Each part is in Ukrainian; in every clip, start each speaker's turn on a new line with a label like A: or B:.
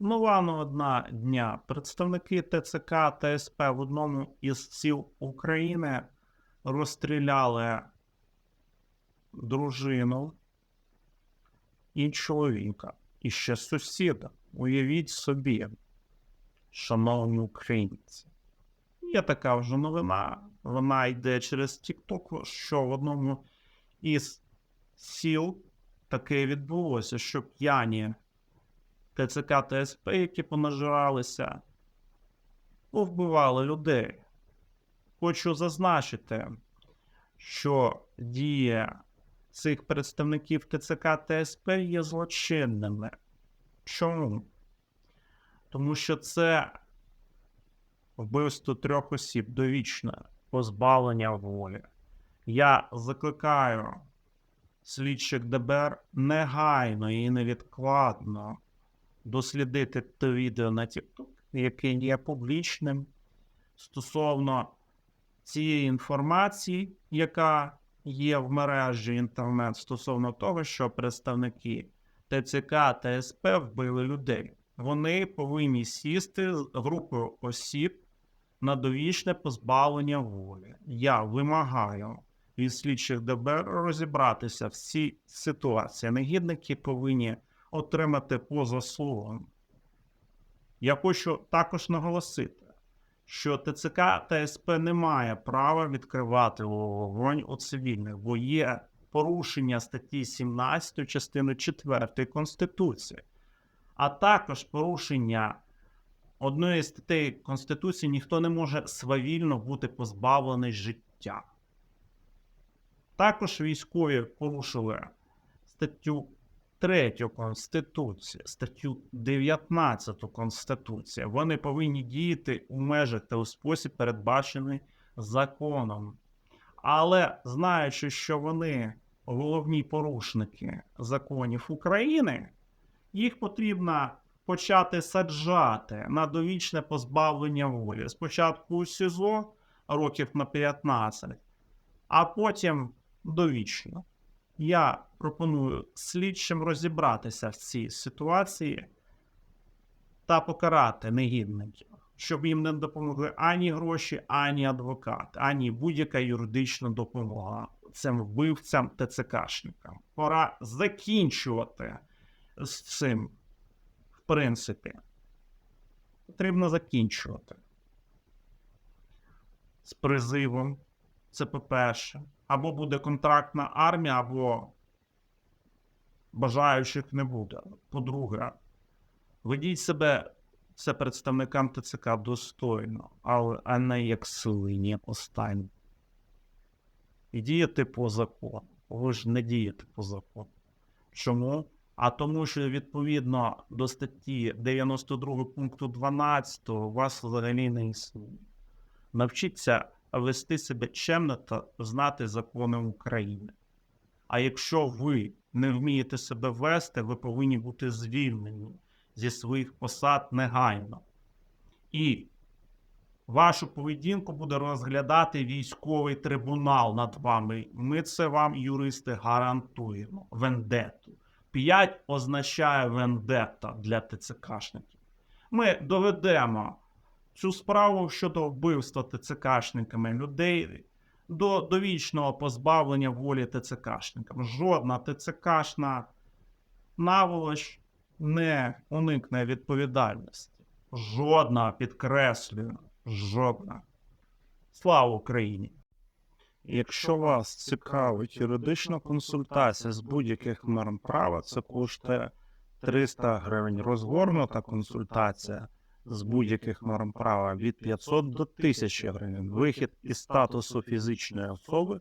A: Нова одна дня. Представники ТЦК та СП в одному із сіл України розстріляли дружину і чоловіка, і ще сусіда. Уявіть собі, шановні українці. Є така вже новина. Вона йде через TikTok, що в одному із сіл таке відбулося, що п'яні ТЦК та СП, які понажиралися, повбивали людей. Хочу зазначити, що дія цих представників ТЦК та СП є злочинними. Чому? Тому що це вбивство трьох осіб довічне позбавлення волі. Я закликаю слідчих ДБР негайно і невідкладно дослідити те відео на TikTok, яке є публічним стосовно цієї інформації, яка є в мережі інтернет, стосовно того, що представники ТЦК та СП вбили людей. Вони повинні сісти з групою осіб на довічне позбавлення волі. Я вимагаю від слідчих ДБР розібратися в цій ситуації. Негідники повинні отримати по заслугам. Я хочу також наголосити, що ТЦК та СП не має права відкривати вогонь у цивільних, бо є порушення статті 17 частини 4 Конституції, а також порушення одної статей Конституції ніхто не може свавільно бути позбавлений життя. Також військові порушили статтю 3 Конституції, статтю 19 Конституції. Вони повинні діяти у межах та у спосіб, передбачений законом. Але знаючи, що вони головні порушники законів України, їх потрібно почати саджати на довічне позбавлення волі. Спочатку у СІЗО років на 15, а потім довічно. Я пропоную слідчим розібратися в цій ситуації та покарати негідників, щоб їм не допомогли ані гроші, ані адвокат, ані будь-яка юридична допомога цим вбивцям ТЦКшникам. Пора закінчувати з цим, в принципі. Потрібно закінчувати. З призивом. Це по-перше. Або буде контрактна армія, або бажаючих не буде. По-друге, ведіть себе це представникам ТЦК достойно, але а не як свині останні. І діяти по закону. Ви ж не дієте по закону. Чому? А тому, що відповідно до статті 92 пункту 12 у вас взагалі не існує. Навчіться вести себе чемно та знати закони України. А якщо ви не вмієте себе вести, ви повинні бути звільнені зі своїх посад негайно. І вашу поведінку буде розглядати військовий трибунал над вами. Ми це вам, юристи, гарантуємо. Вендетту. 5 означає вендетта для ТЦКшників. Ми доведемо цю справу щодо вбивства ТЦКшниками людей до довічного позбавлення волі ТЦКшникам. Жодна ТЦКшна наволоч не уникне відповідальності. Жодна, підкреслюю, жодна. Слава Україні! Якщо вас цікавить юридична консультація з будь-яких норм права, це коштує 300 гривень. Розгорнута консультація з будь-яких норм права від 500 до 1000 гривень. Вихід із статусу фізичної особи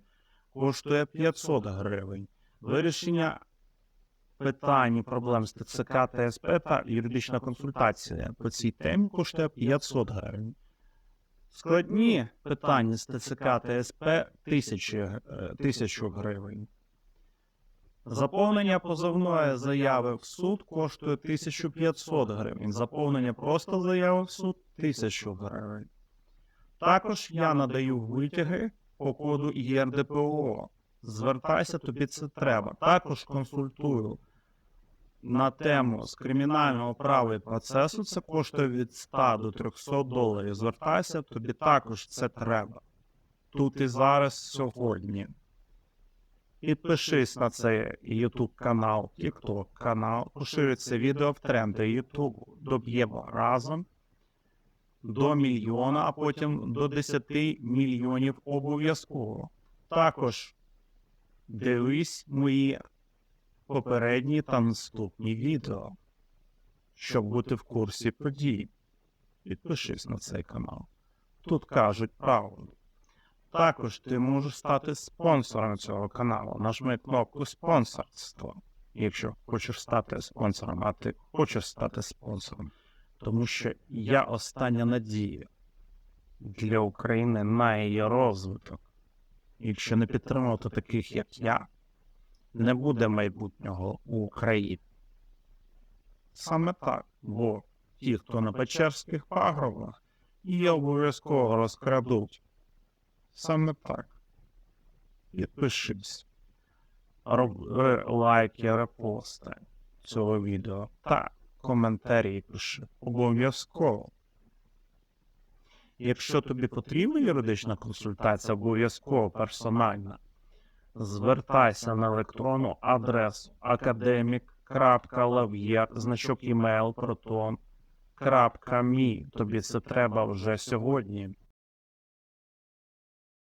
A: коштує 500 гривень. Вирішення питань і проблем з ТЦК та СП та юридична консультація по цій темі коштує 500 гривень. Складні питання з ТЦК та СП 1000 1000 гривень. Заповнення позовної заяви в суд коштує 1500 гривень. Заповнення просто заяви в суд 1000 гривень. Також я надаю витяги по коду ЄРДПО. Звертайся, тобі це треба. Також консультую на тему з кримінального права і процесу це коштує від 100 до 300 доларів. Звертайся, тобі також це треба. Тут і зараз сьогодні. Підпишись на цей YouTube канал, TikTok канал, поширюй відео в тренди YouTube. Доб'ємо разом до мільйона, а потім до 10 мільйонів обов'язково. Також дивись мої попередні та наступні відео, щоб бути в курсі подій. Підпишись на цей канал. Тут кажуть правду. Також ти можеш стати спонсором цього каналу. Нажми кнопку спонсорство, якщо хочеш стати спонсором, а ти хочеш стати спонсором. Тому що я остання надія для України на її розвиток. Якщо не підтримувати таких, як я, не буде майбутнього у Україні. Саме так, бо ті, хто на Печерських пагорбах, її обов'язково розкрадуть. Саме так. Підпишись. Роби лайки, репости цього відео та коментарі пиши. Обов'язково. Якщо тобі потрібна юридична консультація, обов'язково персональна, звертайся на електронну адресу академік.лав'єр, значок email proton.me. Тобі це треба вже сьогодні.